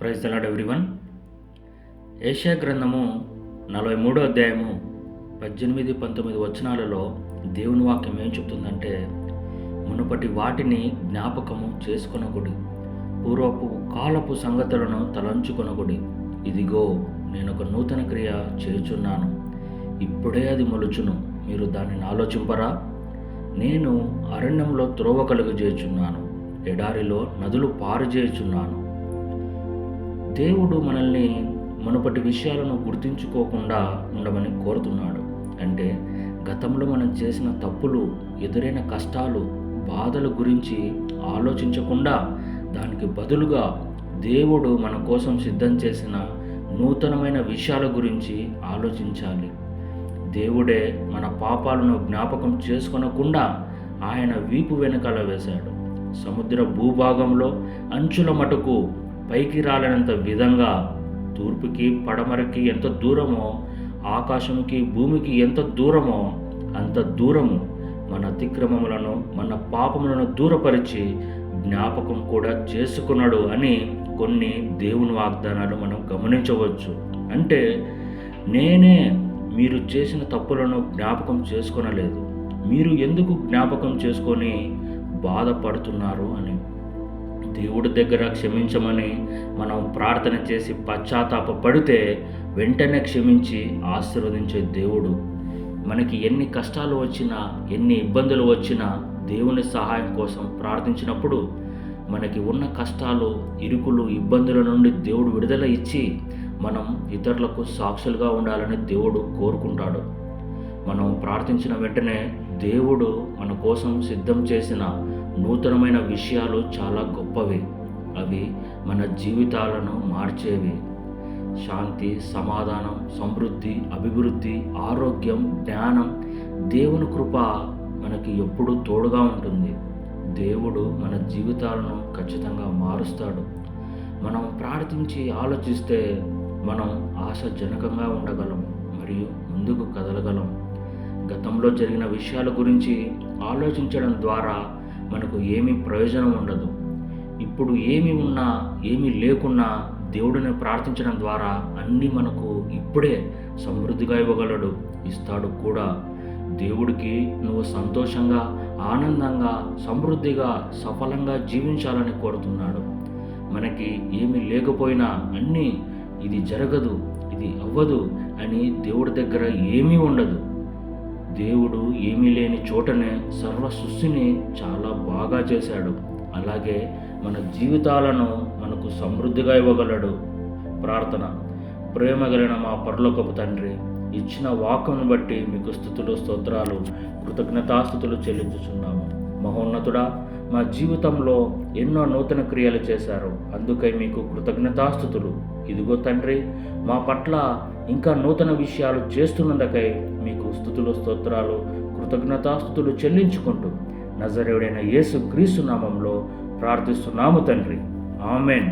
Praise the Lord everyone. Asia గ్రంథము నలభై మూడో అధ్యాయము పద్దెనిమిది పంతొమ్మిది వచనాలలో దేవుని వాక్యం ఏం చెప్తుందంటే మునుపటి వాటిని జ్ఞాపకము చేసుకొనకుడి పూర్వపు కాలపు సంగతులను తలంచుకొనకుడి. ఇదిగో నేను ఒక నూతన క్రియ చేయుచున్నాను. ఇప్పుడే అది మొలుచును. మీరు దానిని ఆలోచింపరా? నేను అరణ్యంలో త్రోవ కలుగజేయుచున్నాను. ఎడారిలో నదులు పారు చేయుచున్నాను దేవుడు మనల్ని మునుపటి విషయాలను గుర్తించుకోకుండా ఉండమని కోరుతున్నాడు. అంటే గతంలో మనం చేసిన తప్పులు ఎదురైన కష్టాలు బాధల గురించి ఆలోచించకుండా దానికి బదులుగా దేవుడు మన కోసం సిద్ధం చేసిన నూతనమైన విషయాల గురించి ఆలోచించాలి. దేవుడే మన పాపాలను జ్ఞాపకం చేసుకొనకుండా ఆయన వీపు వెనకాల వేశాడు. సముద్ర భూభాగంలో అంచుల మటుకు పైకి రాలనంత విధంగా తూర్పుకి పడమరకి ఎంత దూరమో ఆకాశముకి భూమికి ఎంత దూరమో అంత దూరము మన అతిక్రమములను మన పాపములను దూరపరిచి జ్ఞాపకం కూడా చేసుకున్నాడు అని కొన్ని దేవుని వాగ్దానాలు మనం గమనించవచ్చు. అంటే నేనే మీరు చేసిన తప్పులను జ్ఞాపకం చేసుకొనలేదు. మీరు ఎందుకు జ్ఞాపకం చేసుకొని బాధపడుతున్నారు అని? దేవుడి దగ్గర క్షమించమని మనం ప్రార్థన చేసి పశ్చాత్తాపడితే వెంటనే క్షమించి ఆశీర్వదించే దేవుడు. మనకి ఎన్ని కష్టాలు వచ్చినా ఎన్ని ఇబ్బందులు వచ్చినా దేవుని సహాయం కోసం ప్రార్థించినప్పుడు మనకి ఉన్న కష్టాలు ఇరుకులు ఇబ్బందుల నుండి దేవుడు విడుదల ఇచ్చి మనం ఇతరులకు సాక్షులుగా ఉండాలని దేవుడు కోరుకుంటాడు. మనం ప్రార్థించిన వెంటనే దేవుడు మన కోసం సిద్ధం చేసిన నూతనమైన విషయాలు చాలా గొప్పవి. అవి మన జీవితాలను మార్చేవి. శాంతి సమాధానం సమృద్ధి అభివృద్ధి ఆరోగ్యం జ్ఞానం దేవుని కృప మనకి ఎప్పుడూ తోడుగా ఉంటుంది. దేవుడు మన జీవితాలను ఖచ్చితంగా మారుస్తాడు. మనం ప్రార్థించి ఆలోచిస్తే మనం ఆశాజనకంగా ఉండగలం మరియు ముందుకు కదలగలం. గతంలో జరిగిన విషయాల గురించి ఆలోచించడం ద్వారా మనకు ఏమీ ప్రయోజనం ఉండదు. ఇప్పుడు ఏమి ఉన్నా ఏమీ లేకున్నా దేవుడిని ప్రార్థించడం ద్వారా అన్నీ మనకు ఇప్పుడే సమృద్ధిగా ఇవ్వగలడు. ఇస్తాడు కూడా. దేవుడికి నువ్వు సంతోషంగా ఆనందంగా సమృద్ధిగా సఫలంగా జీవించాలని కోరుతున్నాడు. మనకి ఏమీ లేకపోయినా అన్నీ ఇది జరగదు ఇది అవ్వదు అని దేవుడి దగ్గర ఏమీ ఉండదు. దేవుడు ఏమీ లేని చోటనే సర్వ సృష్టిని చాలా బాగా చేశాడు. అలాగే మన జీవితాలను మనకు సమృద్ధిగా ఇవ్వగలడు. ప్రార్థన. ప్రేమ కలిగిన మా పరలోకపు తండ్రి ఇచ్చిన వాకును బట్టి మీకు స్థుతులు స్తోత్రాలు కృతజ్ఞతాస్థుతులు చెల్లించుచున్నాము. మహోన్నతుడా మా జీవితంలో ఎన్నో నూతన క్రియలు చేశారు. అందుకై మీకు కృతజ్ఞతాస్థుతులు. ఇదిగో తండ్రి మా పట్ల ఇంకా నూతన విషయాలు చేస్తున్నందుకై మీకు స్థుతులు స్తోత్రాలు కృతజ్ఞతాస్థుతులు చెల్లించుకుంటూ నజరేవుడైన యేసు క్రీస్తు నామంలో ప్రార్థిస్తున్నాము తండ్రి. ఆమెన్.